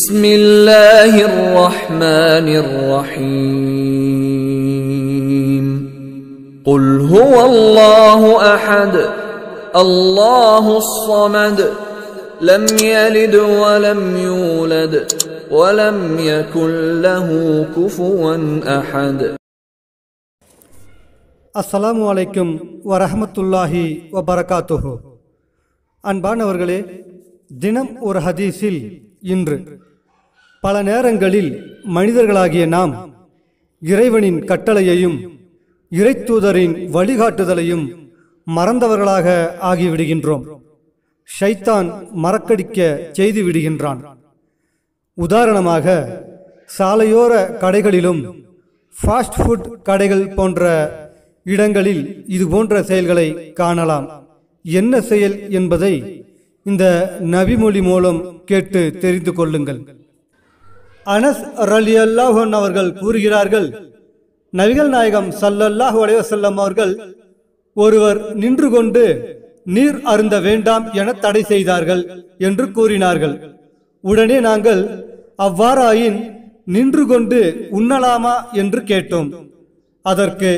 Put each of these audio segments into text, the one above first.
بسم الله الرحمن الرحيم قل هو الله احد الله الصمد لم يلد ولم يولد ولم يكن له كفوا احد அஸ்ஸலாமு அலைக்கும் வரஹமத்துல்லாஹி வபரகாத்துஹு அன்பானவர்களே தினம் ஒரு ஹதீஸில் இன்று பல நேரங்களில் மனிதர்களாகிய நாம் இறைவனின் கட்டளையையும் இறைத்தூதரின் வழிகாட்டுதலையும் மறந்தவர்களாக ஆகிவிடுகின்றோம். ஷைத்தான் மறக்கடிக்க செய்து விடுகின்றான். உதாரணமாக சாலையோர கடைகளிலும் ஃபாஸ்ட் ஃபுட் கடைகள் போன்ற இடங்களில் இது போன்ற செயல்களை காணலாம். என்ன செயல் என்பதை இந்த நபிமொழி மூலம் கேட்டு தெரிந்து கொள்ளுங்கள். அனஸ் ரலி அல்லாஹன் அவர்கள் கூறுகிறார்கள் நபிகள் நாயகம் சல்லல்லாஹு அலைவசல்லம் அவர்கள் ஒருவர் நின்று கொண்டு நீர் அருந்த வேண்டாம் என தடை செய்தார்கள் என்று கூறினார்கள். உடனே நாங்கள் அவ்வாறாயின் நின்று கொண்டு உண்ணலாமா என்று கேட்டோம். அதற்கு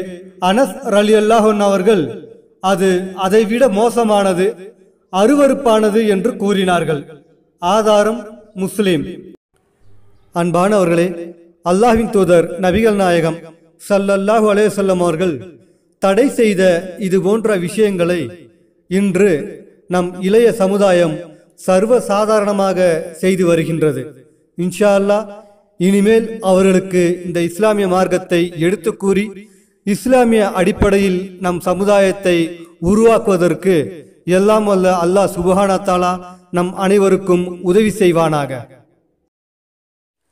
அனஸ் ரலி அல்லாஹன் அவர்கள் அது அதைவிட மோசமானது அருவருப்பானது என்று கூறினார்கள். ஆதாரம் முஸ்லிம். அன்பானவர்களே அல்லாஹின் தூதர் நபிகள் நாயகம் சல்லல்லாஹு அலேசல்லம் அவர்கள் தடை செய்த இது போன்ற விஷயங்களை இன்று நம் இளைய சமுதாயம் சர்வ சாதாரணமாக செய்து வருகின்றது. இன்ஷா அல்லாஹ் இனிமேல் அவர்களுக்கு இந்த இஸ்லாமிய மார்க்கத்தை எடுத்து கூறி இஸ்லாமிய அடிப்படையில் நம் சமுதாயத்தை உருவாக்குவதற்கு எல்லாம் வல்ல அல்லாஹ் சுபஹானா தாலா நம் அனைவருக்கும் உதவி செய்வானாக.